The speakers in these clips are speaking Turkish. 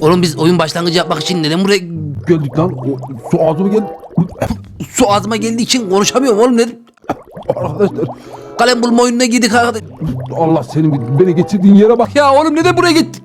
Oğlum biz oyun başlangıcı yapmak için neden buraya Geldik lan. O, su ağzıma geldi. su ağzıma geldiği için konuşamıyorum oğlum ne? Arkadaşlar Kalem bulma oyununa girdik arkadaş. Allah senin beni getirdiğin yere bak. Ya oğlum neden buraya gittik?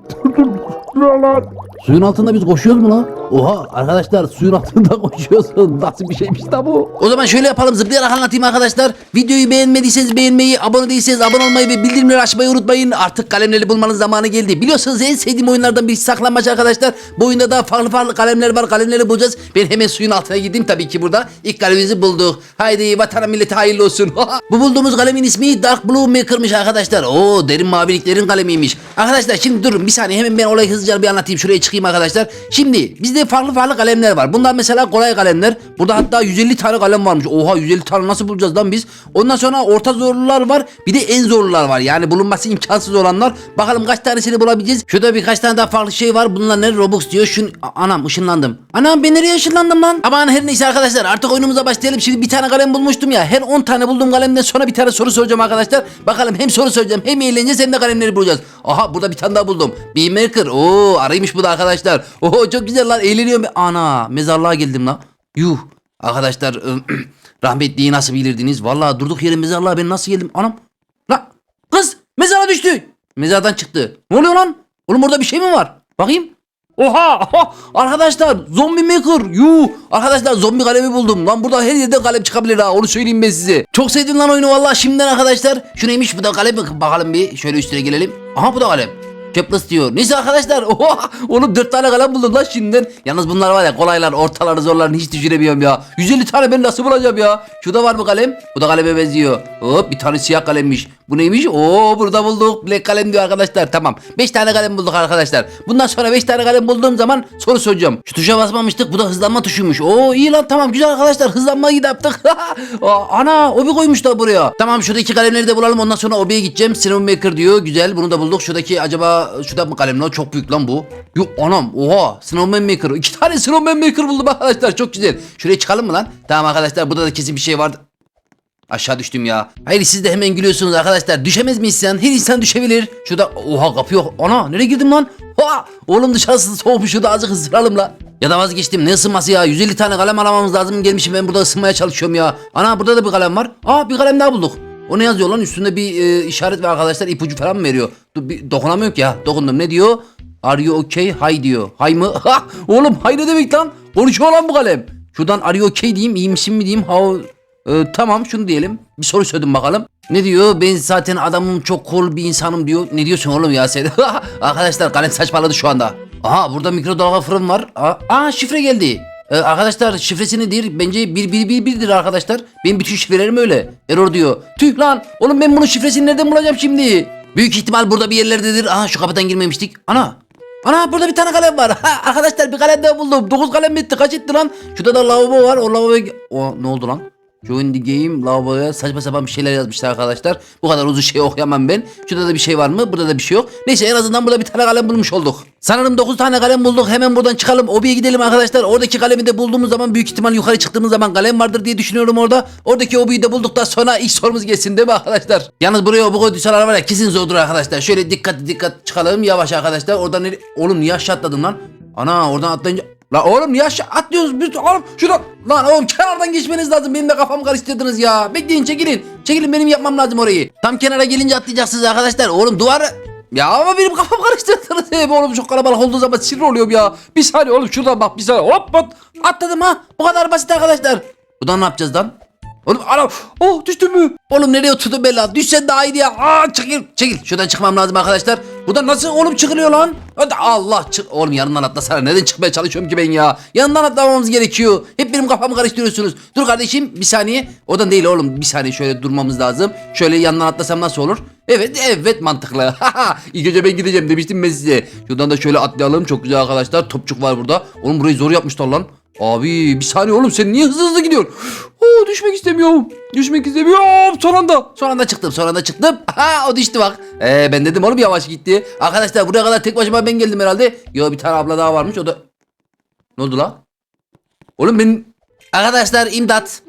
Suyun altında biz koşuyoruz mu lan? Oha arkadaşlar suyun altında koşuyorsun. Nasıl bir şeymiş de bu? O zaman şöyle yapalım zıplayarak anlatayım arkadaşlar. Videoyu beğenmediyseniz beğenmeyi, abone değilseniz abone olmayı ve bildirimleri açmayı unutmayın. Artık kalemleri bulmanın zamanı geldi. Biliyorsunuz en sevdiğim oyunlardan birisi saklanmaç arkadaşlar. Bu oyunda da farklı farklı kalemler var. Kalemleri bulacağız. Ben hemen suyun altına gideyim tabii ki burada. İlk kalemimizi bulduk. Haydi vatana millete hayırlı olsun. bu bulduğumuz kalemin ismi Dark Blue Maker'mış arkadaşlar. Oo derin maviliklerin kalemiymiş. Arkadaşlar şimdi durun bir saniye hemen ben olayı hızlıca bir anlatayım. Şuraya çıkayım arkadaşlar. Şimdi bizde farklı farklı kalemler var. Bunlar mesela kolay kalemler. Burada hatta 150 tane kalem varmış. Oha 150 tane nasıl bulacağız lan biz? Ondan sonra orta zorlular var. Bir de en zorlular var. Yani bulunması imkansız olanlar. Bakalım kaç tanesini bulabileceğiz. Şurada birkaç tane daha farklı şey var. Bunlar ne? Robux diyor. Şun anam ışınlandım. Anam ben nereye ışınlandım lan? Aman her neyse arkadaşlar artık oyunumuza başlayalım. Şimdi bir tane kalem bulmuştum ya. Her 10 tane bulduğum kalemden sonra bir tane soru soracağım arkadaşlar. Bakalım hem soru soracağım hem eğleneceğiz hem de kalemleri bulacağız. Aha burada bir tane daha buldum. Bir maker. Oo araymış bu da arkadaşlar. Oo çok güzel lan eğleniyorum. Ana mezarlığa geldim lan. Yuh. Arkadaşlar rahmetliyi nasıl bilirdiniz? Vallahi durduk yere mezarlığa ben nasıl geldim? Anam. La kız mezara düştü. Mezardan çıktı. Ne oluyor lan? Oğlum orada bir şey mi var? Bakayım. Oha, oha! arkadaşlar zombi maker yuh arkadaşlar zombi kalemi buldum lan burada her yerde kalem çıkabilir ha onu söyleyeyim ben size çok sevdim lan oyunu vallahi şimdiden arkadaşlar şu neymiş bu da kalem bakalım bir şöyle üstüne gelelim aha bu da kalem Kepler diyor. Neyse arkadaşlar. Oha! Oğlum 4 tane kalem buldum lan şimdiden. Yalnız bunlar var ya kolaylar, ortaları, zorlarını hiç düşünemiyorum ya. 150 tane ben nasıl bulacağım ya? Şurada var mı kalem? Bu da kaleme benziyor. Hop bir tane siyah kalemmiş. Bu neymiş? Oo burada bulduk. Black kalem diyor arkadaşlar. Tamam. 5 tane kalem bulduk arkadaşlar. Bundan sonra 5 tane kalem bulduğum zaman soru soracağım. Şu tuşa basmamıştık. Bu da hızlanma tuşuymuş. Oo iyi lan tamam güzel arkadaşlar. Hızlanmayı da yaptık. Ana obi koymuşlar buraya. Tamam şuradaki kalemleri de bulalım. Ondan sonra obiye gideceğim. Cinnamon Maker diyor. Güzel. Bunu da bulduk. Şuradaki acaba şurada mı kalem lan? Çok büyük lan bu. Yok anam. Oha. Snowman Maker. İki tane Snowman Maker buldum arkadaşlar. Çok güzel. Şuraya çıkalım mı lan? Tamam arkadaşlar. Burada da kesin bir şey vardı. Aşağı düştüm ya. Hayır siz de hemen gülüyorsunuz arkadaşlar. Düşemez mi insan? Her insan düşebilir. Şurada oha kapı yok. Ana nereye girdim lan? Ha! Oğlum dışarısı soğukmuş şurada azıcık ısıralım la. Ya da vazgeçtim ne ısınması ya 150 tane kalem alamamız lazım gelmişim ben burada ısınmaya çalışıyorum ya. Ana burada da bir kalem var. Aa bir kalem daha bulduk. O ne yazıyor lan üstünde bir e, işaret var arkadaşlar ipucu falan mı veriyor? Dur, bir, dokunamıyorum ki ya dokundum ne diyor? Are you okay? Hay diyor. Hay mı? Ha! Oğlum hay ne demek lan? Konuşuyor lan bu kalem. Şuradan are you okay diyeyim iyi misin mi diyeyim? How ee, tamam şunu diyelim. Bir soru söyledim bakalım. Ne diyor? Ben zaten adamım çok cool bir insanım diyor. Ne diyorsun oğlum ya sen? arkadaşlar kalem saçmaladı şu anda. Aha burada mikrodalga fırın var. Aa, aa, şifre geldi. Ee, arkadaşlar şifresi nedir? Bence 1111'dir arkadaşlar. Benim bütün şifrelerim öyle. Error diyor. Tüh lan. Oğlum ben bunun şifresini nereden bulacağım şimdi? Büyük ihtimal burada bir yerlerdedir. Aha şu kapıdan girmemiştik. Ana. Ana burada bir tane kalem var. Ha, arkadaşlar bir kalem daha buldum. 9 kalem bitti. Kaç etti lan? Şurada da lavabo var. O lavaboya... O ne oldu lan? Join the game lavaboya saçma sapan bir şeyler yazmışlar arkadaşlar. Bu kadar uzun şey okuyamam ben. Şurada da bir şey var mı? Burada da bir şey yok. Neyse en azından burada bir tane kalem bulmuş olduk. Sanırım 9 tane kalem bulduk. Hemen buradan çıkalım. Obiye gidelim arkadaşlar. Oradaki kalemi de bulduğumuz zaman büyük ihtimal yukarı çıktığımız zaman kalem vardır diye düşünüyorum orada. Oradaki obiyi de bulduktan sonra ilk sorumuz gelsin değil mi arkadaşlar? Yalnız buraya obi koyduysalar var ya kesin zordur arkadaşlar. Şöyle dikkat dikkat çıkalım yavaş arkadaşlar. Oradan. Oğlum niye aşağı atladın lan? Ana oradan atlayınca... La oğlum niye aşağı atlıyoruz biz oğlum. Şuradan lan oğlum kenardan geçmeniz lazım. Benim de kafamı karıştırdınız ya. Bekleyin çekilin. Çekilin benim yapmam lazım orayı. Tam kenara gelince atlayacaksınız arkadaşlar. Oğlum duvarı ya ama benim kafam karıştırdınız. Hep oğlum çok kalabalık olduğu zaman sinir oluyorum ya. Bir saniye oğlum şuradan bak bir saniye. Hop hop. Atladım ha. Bu kadar basit arkadaşlar. Buradan ne yapacağız lan? Oğlum anam oh düştüm mü? Oğlum nereye oturdun be lan? Düşsen daha iyiydi ya. Aa çekil çekil. Şuradan çıkmam lazım arkadaşlar. Buradan nasıl oğlum çıkılıyor lan? Hadi Allah çık. Oğlum yanından atlasana. Neden çıkmaya çalışıyorum ki ben ya? Yanından atlamamız gerekiyor. Hep benim kafamı karıştırıyorsunuz. Dur kardeşim bir saniye. Oradan değil oğlum. Bir saniye şöyle durmamız lazım. Şöyle yandan atlasam nasıl olur? Evet evet mantıklı. İlk önce ben gideceğim demiştim ben size. Şuradan da şöyle atlayalım. Çok güzel arkadaşlar. Topçuk var burada. Oğlum burayı zor yapmışlar lan. Abi bir saniye oğlum sen niye hızlı hızlı gidiyorsun? Oo düşmek istemiyorum. Düşmek istemiyorum. Son anda. Son anda çıktım. Son anda çıktım. Ha o düştü bak. Ee, ben dedim oğlum yavaş gitti. Arkadaşlar buraya kadar tek başıma ben geldim herhalde. Yo bir tane abla daha varmış o da. Ne oldu la? Oğlum ben... Arkadaşlar imdat.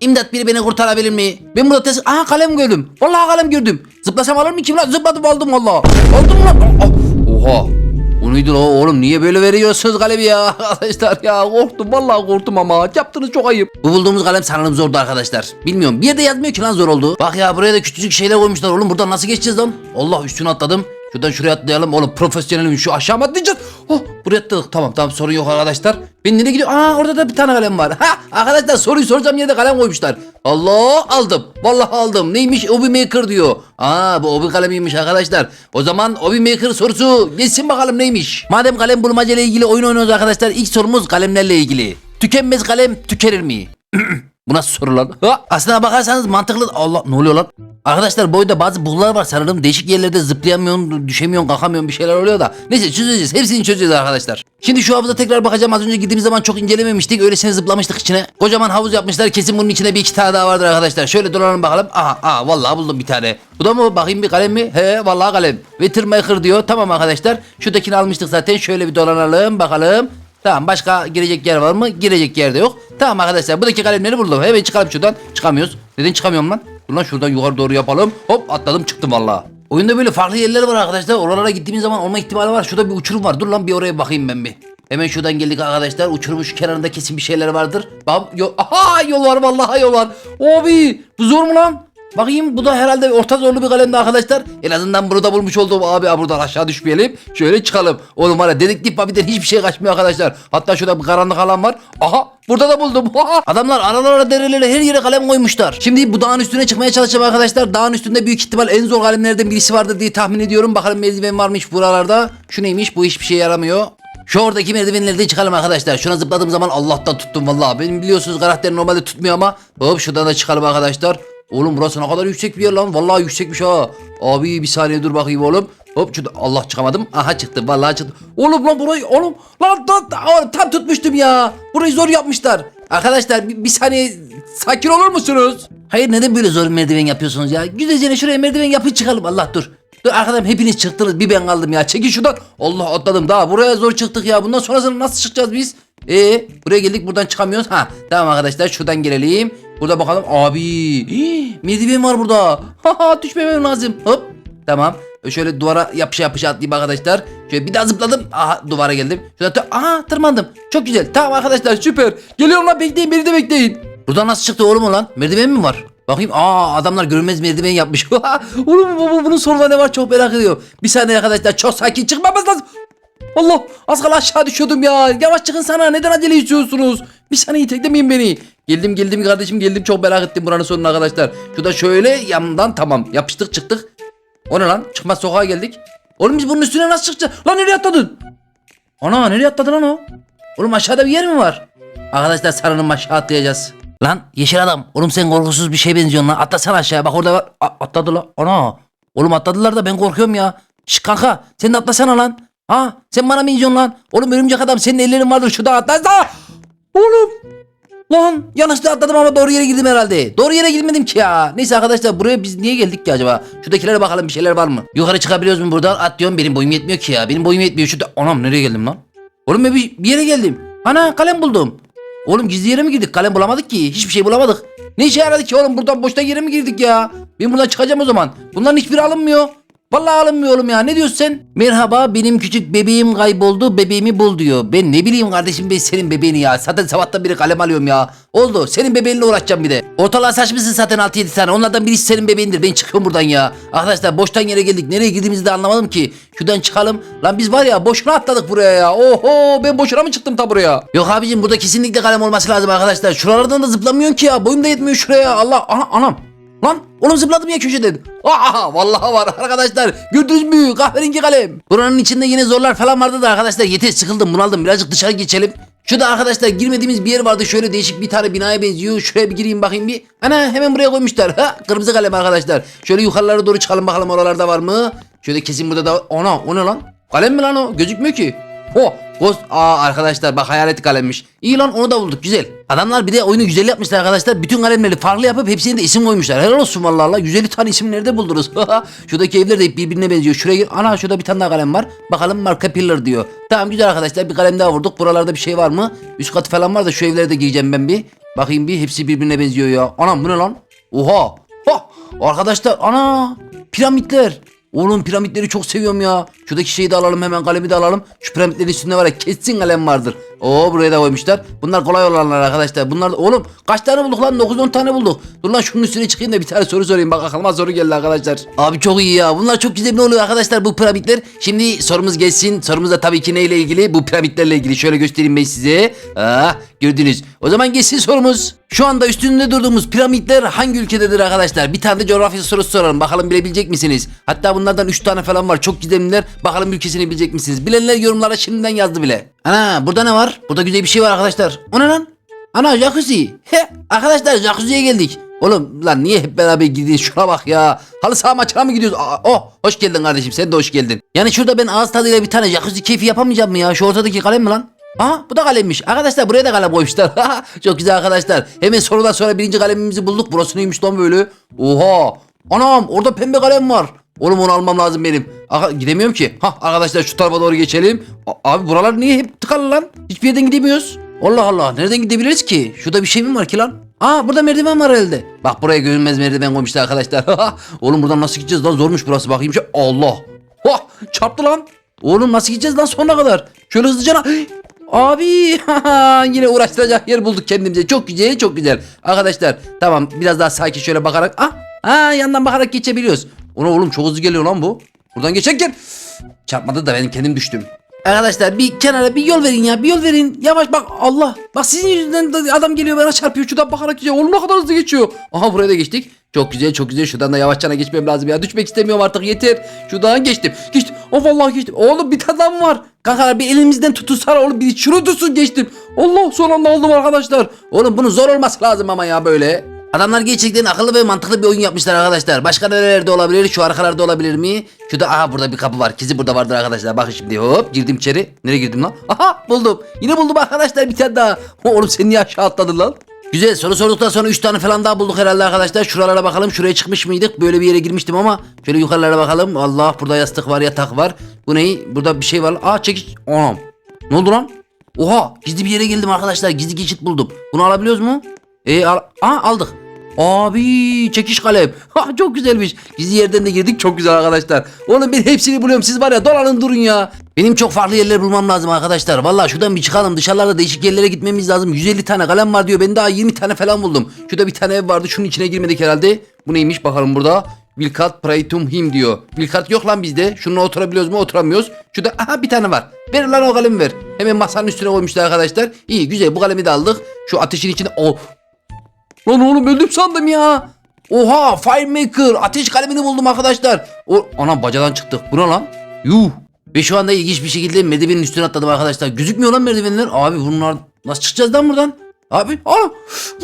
İmdat biri beni kurtarabilir mi? Ben burada tes... Aha kalem gördüm. Vallahi kalem gördüm. Zıplasam alır mı kim lan? Zıpladım aldım valla. Aldım lan. Oha. O neydi oğlum niye böyle veriyorsunuz kalemi ya arkadaşlar ya korktum vallahi korktum ama yaptınız çok ayıp. Bu bulduğumuz kalem sanırım zordu arkadaşlar. Bilmiyorum bir yerde yazmıyor ki lan zor oldu. Bak ya buraya da küçücük şeyler koymuşlar oğlum buradan nasıl geçeceğiz lan? Allah üstüne atladım. Şuradan şuraya atlayalım oğlum profesyonelim şu aşağı mı atlayacağız? Oh buraya atladık tamam tamam sorun yok arkadaşlar. Ben nereye gidiyorum? Aa orada da bir tane kalem var. Ha arkadaşlar soruyu soracağım yerde kalem koymuşlar. Allah aldım. Vallahi aldım. Neymiş? Obi Maker diyor. Aa bu Obi kalemiymiş arkadaşlar. O zaman Obi Maker sorusu geçsin bakalım neymiş. Madem kalem bulmaca ile ilgili oyun oynuyoruz arkadaşlar ilk sorumuz kalemlerle ilgili. Tükenmez kalem tükenir mi? Bu nasıl soru? Ha, aslına bakarsanız mantıklı. Allah ne oluyor lan? Arkadaşlar boyda bazı buglar var sanırım. Değişik yerlerde zıplayamıyorsun, düşemiyorsun, kalkamıyorsun bir şeyler oluyor da. Neyse çözeceğiz. Hepsini çözeceğiz arkadaşlar. Şimdi şu havuza tekrar bakacağım. Az önce gittiğimiz zaman çok incelememiştik. Öylesine zıplamıştık içine. Kocaman havuz yapmışlar. Kesin bunun içinde bir iki tane daha vardır arkadaşlar. Şöyle dolanalım bakalım. Aha, aha vallahi buldum bir tane. Bu da mı? Bakayım bir kalem mi? He vallahi kalem. Wettermaker diyor. Tamam arkadaşlar. Şuradakini almıştık zaten. Şöyle bir dolanalım bakalım. Tamam başka girecek yer var mı? Girecek yer de yok. Tamam arkadaşlar buradaki kalemleri buldum. Hemen çıkalım şuradan. Çıkamıyoruz. Neden çıkamıyorum lan? Dur şuradan yukarı doğru yapalım. Hop atladım çıktım valla. Oyunda böyle farklı yerler var arkadaşlar. Oralara gittiğimiz zaman olma ihtimali var. Şurada bir uçurum var. Dur lan bir oraya bakayım ben bir. Hemen şuradan geldik arkadaşlar. Uçurumun şu kenarında kesin bir şeyler vardır. Bak yol. Aha yol var vallahi yol var. Abi bu zor mu lan? Bakayım bu da herhalde orta zorlu bir kalemdi arkadaşlar. En azından bunu da bulmuş oldum abi. Buradan aşağı düşmeyelim. Şöyle çıkalım. Oğlum var ya dedektif babiden hiçbir şey kaçmıyor arkadaşlar. Hatta şurada bir karanlık alan var. Aha burada da buldum. Adamlar aralara derelere her yere kalem koymuşlar. Şimdi bu dağın üstüne çıkmaya çalışacağım arkadaşlar. Dağın üstünde büyük ihtimal en zor kalemlerden birisi vardır diye tahmin ediyorum. Bakalım merdiven varmış buralarda. Şu neymiş bu hiçbir şey yaramıyor. Şu oradaki merdivenlerde çıkalım arkadaşlar. Şuna zıpladığım zaman Allah'tan tuttum vallahi. Benim biliyorsunuz karakter normalde tutmuyor ama. Hop şuradan da çıkalım arkadaşlar. Oğlum burası ne kadar yüksek bir yer lan. Vallahi yüksekmiş ha. Abi bir saniye dur bakayım oğlum. Hop şurada Allah çıkamadım. Aha çıktı vallahi çıktı. Oğlum lan burayı oğlum lan lan lan, tam tutmuştum ya. Burayı zor yapmışlar. Arkadaşlar bir, bir saniye sakin olur musunuz? Hayır neden böyle zor merdiven yapıyorsunuz ya? Güzelce şuraya merdiven yapın çıkalım. Allah dur. Dur arkadaşım hepiniz çıktınız bir ben kaldım ya. Çekin şuradan. Allah atladım daha buraya zor çıktık ya. Bundan sonrasını nasıl çıkacağız biz? Ee buraya geldik buradan çıkamıyoruz. Ha tamam arkadaşlar şuradan gelelim. Burada bakalım abi. Merdiven var burada. Haha düşmemem lazım. Hop tamam. Şöyle duvara yapışa yapışa atlayayım arkadaşlar. Şöyle bir daha zıpladım. Aha duvara geldim. Şurada aha tırmandım. Çok güzel. Tamam arkadaşlar süper. Geliyorum lan bekleyin beni de bekleyin. Buradan nasıl çıktı oğlum lan? Merdiven mi var? Bakayım aa adamlar görünmez merdiven yapmış. oğlum bu, bu, bunun sonunda ne var çok merak ediyorum. Bir saniye arkadaşlar çok sakin çıkmamız lazım. Allah az kala aşağı düşüyordum ya. Yavaş çıkın sana neden acele ediyorsunuz? Bir saniye teklemeyin beni. Geldim geldim kardeşim geldim çok merak ettim buranın sonunu arkadaşlar. Şurada şöyle yandan tamam yapıştık çıktık. O ne lan? Çıkmaz sokağa geldik. Oğlum biz bunun üstüne nasıl çıkacağız? Lan nereye atladın? Ana nereye atladı lan o? Oğlum aşağıda bir yer mi var? Arkadaşlar sarının aşağı atlayacağız. Lan yeşil adam. Oğlum sen korkusuz bir şey benziyorsun lan. Atlasana aşağıya. Bak orada var. A- atladı lan. Ana. Oğlum atladılar da ben korkuyorum ya. Şş kanka sen de atlasana lan. Ha sen bana mı izliyorsun lan? Oğlum örümcek adam senin ellerin vardır şurada atlasana. Oğlum. Lan yanlışlıkla atladım ama doğru yere girdim herhalde. Doğru yere girmedim ki ya. Neyse arkadaşlar buraya biz niye geldik ki acaba? Şuradakilere bakalım bir şeyler var mı? Yukarı çıkabiliyoruz mu buradan? At benim boyum yetmiyor ki ya. Benim boyum yetmiyor. Şurada anam nereye geldim lan? Oğlum ben bir, bir yere geldim. Ana kalem buldum. Oğlum gizli yere mi girdik? Kalem bulamadık ki. Hiçbir şey bulamadık. Ne işe yaradı ki oğlum buradan boşta yere mi girdik ya? Ben buradan çıkacağım o zaman. Bunların hiçbiri alınmıyor. Vallahi alınmıyor oğlum ya. Ne diyorsun sen? Merhaba benim küçük bebeğim kayboldu. Bebeğimi bul diyor. Ben ne bileyim kardeşim ben senin bebeğini ya. Zaten sabahtan beri kalem alıyorum ya. Oldu. Senin bebeğinle uğraşacağım bir de. Ortalığa saçmışsın zaten 6-7 tane. Onlardan birisi senin bebeğindir. Ben çıkıyorum buradan ya. Arkadaşlar boştan yere geldik. Nereye girdiğimizi de anlamadım ki. Şuradan çıkalım. Lan biz var ya boşuna atladık buraya ya. Oho ben boşuna mı çıktım ta buraya? Yok abicim burada kesinlikle kalem olması lazım arkadaşlar. Şuralardan da zıplamıyorsun ki ya. Boyum da yetmiyor şuraya. Allah ana, anam. Lan oğlum zıpladım ya köşeden. Aa vallahi var arkadaşlar. Gördünüz mü kahverengi kalem. Buranın içinde yine zorlar falan vardı da arkadaşlar yeter sıkıldım bunaldım. Birazcık dışarı geçelim. Şurada arkadaşlar girmediğimiz bir yer vardı. Şöyle değişik bir tane binaya benziyor. Şuraya bir gireyim bakayım bir. Ana hemen buraya koymuşlar. Ha kırmızı kalem arkadaşlar. Şöyle yukarılara doğru çıkalım bakalım oralarda var mı? Şöyle kesin burada da Ona o ne lan? Kalem mi lan o? Gözükmüyor ki. Ho Ghost aa arkadaşlar bak hayalet kalemmiş. İyi lan onu da bulduk güzel. Adamlar bir de oyunu güzel yapmışlar arkadaşlar. Bütün kalemleri farklı yapıp hepsine de isim koymuşlar. Helal olsun vallahi Allah. 150 tane isim nerede buldunuz? Şuradaki evler de birbirine benziyor. Şuraya gir. Ana şurada bir tane daha kalem var. Bakalım marka pillar diyor. Tamam güzel arkadaşlar bir kalem daha vurduk. Buralarda bir şey var mı? Üst katı falan var da şu evlere de gireceğim ben bir. Bakayım bir hepsi birbirine benziyor ya. Anam bu ne lan? Oha. Ha! Arkadaşlar ana piramitler. Oğlum piramitleri çok seviyorum ya. Şuradaki şeyi de alalım hemen kalemi de alalım. Şu piramitlerin üstünde var ya kesin kalem vardır. Oo buraya da koymuşlar. Bunlar kolay olanlar arkadaşlar. Bunlar da oğlum kaç tane bulduk lan? 9-10 tane bulduk. Dur lan şunun üstüne çıkayım da bir tane soru sorayım. Bak aklıma soru geldi arkadaşlar. Abi çok iyi ya. Bunlar çok güzel oluyor arkadaşlar bu piramitler. Şimdi sorumuz gelsin. Sorumuz da tabii ki neyle ilgili? Bu piramitlerle ilgili. Şöyle göstereyim ben size. Ah gördünüz. O zaman gelsin sorumuz. Şu anda üstünde durduğumuz piramitler hangi ülkededir arkadaşlar? Bir tane de coğrafya sorusu soralım. Bakalım bilebilecek misiniz? Hatta bunlardan 3 tane falan var. Çok gizemliler. Bakalım ülkesini bilecek misiniz? Bilenler yorumlara şimdiden yazdı bile. Ana burada ne var? Burada güzel bir şey var arkadaşlar. O ne lan? Ana jacuzzi. He arkadaşlar jacuzziye geldik. Oğlum lan niye hep beraber gidiyoruz şuna bak ya. Halı saha maçına mı gidiyoruz? Aa, oh hoş geldin kardeşim sen de hoş geldin. Yani şurada ben ağız tadıyla bir tane jacuzzi keyfi yapamayacağım mı ya? Şu ortadaki kalem mi lan? Aha bu da kalemmiş. Arkadaşlar buraya da kalem koymuşlar. Çok güzel arkadaşlar. Hemen sorudan sonra birinci kalemimizi bulduk. Burası neymiş lan böyle? Oha. Anam orada pembe kalem var. Oğlum onu almam lazım benim. Aha, gidemiyorum ki. Hah arkadaşlar şu tarafa doğru geçelim. A- abi buralar niye hep tıkalı lan? Hiçbir yerden gidemiyoruz. Allah Allah nereden gidebiliriz ki? Şurada bir şey mi var ki lan? Aa burada merdiven var herhalde. Bak buraya görünmez merdiven koymuşlar arkadaşlar. Oğlum buradan nasıl gideceğiz lan zormuş burası bakayım şu. Allah. Hah çarptı lan. Oğlum nasıl gideceğiz lan sonuna kadar? Şöyle hızlıca Abi yine uğraştıracak yer bulduk kendimize. Çok güzel çok güzel. Arkadaşlar tamam biraz daha sakin şöyle bakarak. Ah, ha yandan bakarak geçebiliyoruz. Ona oğlum çok hızlı geliyor lan bu. Buradan geçerken çarpmadı da benim kendim düştüm. Arkadaşlar bir kenara bir yol verin ya bir yol verin. Yavaş bak Allah. Bak sizin yüzünden de adam geliyor bana çarpıyor. Şuradan bakarak geçiyor. Oğlum ne kadar hızlı geçiyor. Aha buraya da geçtik. Çok güzel çok güzel. Şuradan da yavaşçana geçmem lazım ya. Düşmek istemiyorum artık yeter. Şuradan geçtim. Geçtim. Oh vallahi geçtim. Oğlum bir mı var? Kanka bir elimizden tutunsana oğlum. Bir şunu geçtim. Allah son anda oldum arkadaşlar. Oğlum bunun zor olması lazım ama ya böyle. Adamlar gerçekten akıllı ve mantıklı bir oyun yapmışlar arkadaşlar. Başka nerelerde olabilir? Şu arkalarda olabilir mi? Şurada aha burada bir kapı var. Kizi burada vardır arkadaşlar. Bakın şimdi hop girdim içeri. Nereye girdim lan? Aha buldum. Yine buldum arkadaşlar bir tane daha. Oğlum sen niye aşağı atladın lan? Güzel soru sorduktan sonra 3 tane falan daha bulduk herhalde arkadaşlar. Şuralara bakalım. Şuraya çıkmış mıydık? Böyle bir yere girmiştim ama şöyle yukarılara bakalım. Allah burada yastık var, yatak var. Bu ne? Burada bir şey var. Aa çekiç. Anam. Ne oldu lan? Oha gizli bir yere geldim arkadaşlar. Gizli geçit buldum. Bunu alabiliyoruz mu? E al Aa, aldık. Abi çekiş kalem. Ha çok güzelmiş. Gizli yerden de girdik çok güzel arkadaşlar. Oğlum ben hepsini buluyorum. Siz var ya dolanın durun ya. Benim çok farklı yerler bulmam lazım arkadaşlar. Vallahi şuradan bir çıkalım. Dışarılarda değişik yerlere gitmemiz lazım. 150 tane kalem var diyor. Ben daha 20 tane falan buldum. Şurada bir tane ev vardı. Şunun içine girmedik herhalde. Bu neymiş bakalım burada. Wilcat Praetum Him diyor. Wilcat yok lan bizde. Şununla oturabiliyoruz mu? Oturamıyoruz. Şurada aha bir tane var. Ver lan o kalemi ver. Hemen masanın üstüne koymuşlar arkadaşlar. İyi güzel bu kalemi de aldık. Şu ateşin içinde... Oh Lan oğlum öldüm sandım ya. Oha Firemaker ateş kalemini buldum arkadaşlar. O ana bacadan çıktık. Bu ne lan? Yuh. Ve şu anda ilginç bir şekilde merdivenin üstüne atladım arkadaşlar. Gözükmüyor lan merdivenler. Abi bunlar nasıl çıkacağız lan buradan? Abi ana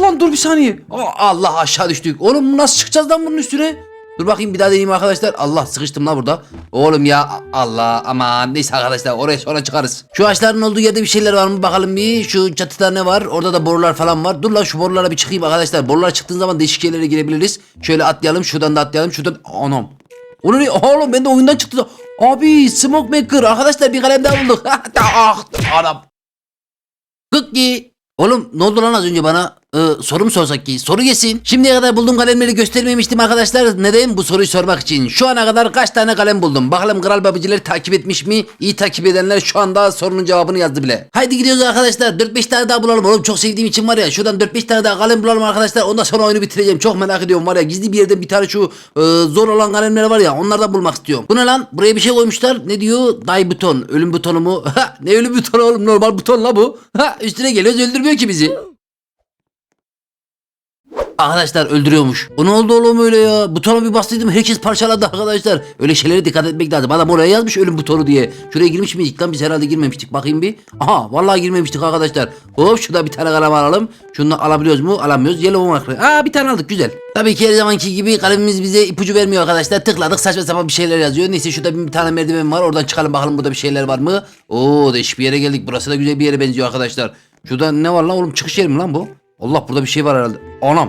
lan dur bir saniye. Allah aşağı düştük. Oğlum nasıl çıkacağız lan bunun üstüne? Dur bakayım bir daha deneyeyim arkadaşlar. Allah sıkıştım la burada. Oğlum ya Allah aman neyse arkadaşlar oraya sonra çıkarız. Şu ağaçların olduğu yerde bir şeyler var mı bakalım bir. Şu çatıda ne var? Orada da borular falan var. Dur lan şu borulara bir çıkayım arkadaşlar. Borular çıktığın zaman değişik yerlere girebiliriz. Şöyle atlayalım şuradan da atlayalım şuradan. Anam. Onu ne? Oğlum ben de oyundan çıktı. Abi smoke maker arkadaşlar bir kalem daha bulduk. ah anam. Cookie. Oğlum ne oldu lan az önce bana? Ee, soru mu sorsak ki? Soru gelsin. Şimdiye kadar bulduğum kalemleri göstermemiştim arkadaşlar. Neden? Bu soruyu sormak için. Şu ana kadar kaç tane kalem buldum? Bakalım Kral Babicileri takip etmiş mi? İyi takip edenler şu anda sorunun cevabını yazdı bile. Haydi gidiyoruz arkadaşlar. 4-5 tane daha bulalım. Oğlum çok sevdiğim için var ya. Şuradan 4-5 tane daha kalem bulalım arkadaşlar. Ondan sonra oyunu bitireceğim. Çok merak ediyorum var ya. Gizli bir yerden bir tane şu e, zor olan kalemler var ya. Onlardan bulmak istiyorum. Bu ne lan? Buraya bir şey koymuşlar. Ne diyor? Die buton. Ölüm butonu mu? Ha, ne ölüm butonu oğlum? Normal buton la bu. Ha, üstüne geliyoruz öldürmüyor ki bizi. Arkadaşlar öldürüyormuş. O ne oldu oğlum öyle ya? Butona bir bastıydım herkes parçaladı arkadaşlar. Öyle şeylere dikkat etmek lazım. Adam oraya yazmış ölüm butonu diye. Şuraya girmiş miydik lan biz herhalde girmemiştik. Bakayım bir. Aha vallahi girmemiştik arkadaşlar. Hop şurada bir tane kalem alalım. Şunu alabiliyoruz mu? Alamıyoruz. Yellow marker. Aa bir tane aldık güzel. Tabii ki her zamanki gibi kalemimiz bize ipucu vermiyor arkadaşlar. Tıkladık saçma sapan bir şeyler yazıyor. Neyse şurada bir, tane merdiven var. Oradan çıkalım bakalım burada bir şeyler var mı? Oo değişik bir yere geldik. Burası da güzel bir yere benziyor arkadaşlar. Şurada ne var lan oğlum? Çıkış yeri mi lan bu? Allah burada bir şey var herhalde. Anam.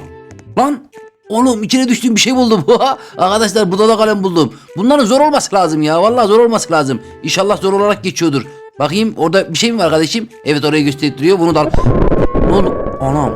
Lan Oğlum içine düştüğüm bir şey buldum. Arkadaşlar burada da kalem buldum. Bunların zor olması lazım ya. Vallahi zor olması lazım. İnşallah zor olarak geçiyordur. Bakayım orada bir şey mi var kardeşim? Evet oraya gösteriyor. Bunu da al. Ne oldu? Anam.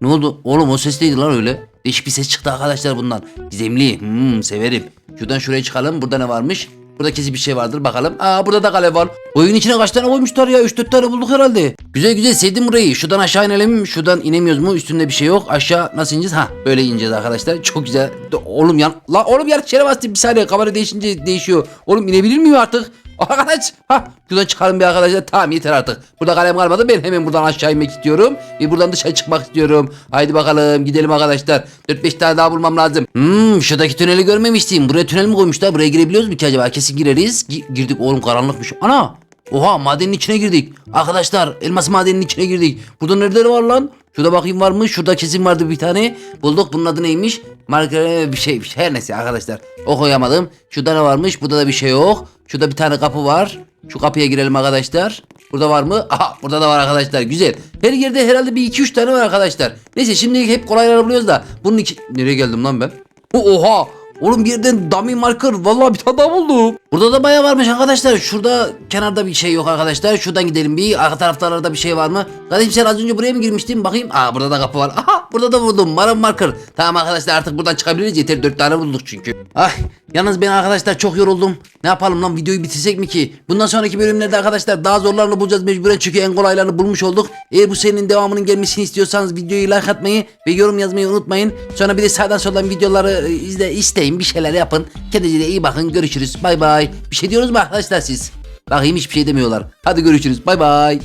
Ne oldu? Oğlum o ses neydi lan öyle? Değişik bir ses çıktı arkadaşlar bundan. Gizemli. Hmm, severim. Şuradan şuraya çıkalım. Burada ne varmış? Burada kesin bir şey vardır bakalım. Aa burada da kale var. Oyun içine kaç tane koymuşlar ya? 3-4 tane bulduk herhalde. Güzel güzel sevdim burayı. Şuradan aşağı inelim. Şuradan inemiyoruz mu? Üstünde bir şey yok. Aşağı nasıl ineceğiz? Ha böyle ineceğiz arkadaşlar. Çok güzel. Oğlum yan... La oğlum yanlış yere bastım. Bir saniye kamera değişince değişiyor. Oğlum inebilir miyim artık? Arkadaş. Ha şuradan çıkalım bir arkadaşlar. Tamam yeter artık. Burada kalem kalmadı. Ben hemen buradan aşağı inmek istiyorum. Ve buradan dışarı çıkmak istiyorum. Haydi bakalım gidelim arkadaşlar. 4-5 tane daha bulmam lazım. Hmm şuradaki tüneli görmemiştim. Buraya tünel mi koymuşlar? Buraya girebiliyoruz mu ki acaba? Kesin gireriz. Gi- girdik oğlum karanlıkmış. Ana. Oha madenin içine girdik. Arkadaşlar elmas madenin içine girdik. Burada nereleri var lan? Şurada bakayım var mı? Şurada kesin vardı bir tane. Bulduk bunun adı neymiş? Margaret bir şey, bir şey. Her neyse arkadaşlar. Okuyamadım. Şurada ne varmış? Burada da bir şey yok. Şurada bir tane kapı var. Şu kapıya girelim arkadaşlar. Burada var mı? Aha burada da var arkadaşlar. Güzel. Her yerde herhalde bir iki üç tane var arkadaşlar. Neyse şimdi hep kolayları buluyoruz da. Bunun iki... Nereye geldim lan ben? Oha! Oğlum bir yerden dummy marker vallahi bir tane daha buldum. Burada da bayağı varmış arkadaşlar. Şurada kenarda bir şey yok arkadaşlar. Şuradan gidelim bir. Arka taraflarda bir şey var mı? Kardeşim sen az önce buraya mı girmiştin? Bakayım. Aa burada da kapı var. Aha burada da buldum. Maram marker. Tamam arkadaşlar artık buradan çıkabiliriz. Yeter 4 tane bulduk çünkü. Ay yalnız ben arkadaşlar çok yoruldum. Ne yapalım lan videoyu bitirsek mi ki? Bundan sonraki bölümlerde arkadaşlar daha zorlarını bulacağız mecburen çünkü en kolaylarını bulmuş olduk. Eğer bu serinin devamının gelmesini istiyorsanız videoyu like atmayı ve yorum yazmayı unutmayın. Sonra bir de sağdan soldan videoları e, izle isteyin bir şeyler yapın. Kendinize iyi bakın görüşürüz bay bay. Bir şey diyorsunuz mu arkadaşlar siz? Bakayım hiçbir şey demiyorlar. Hadi görüşürüz bay bay.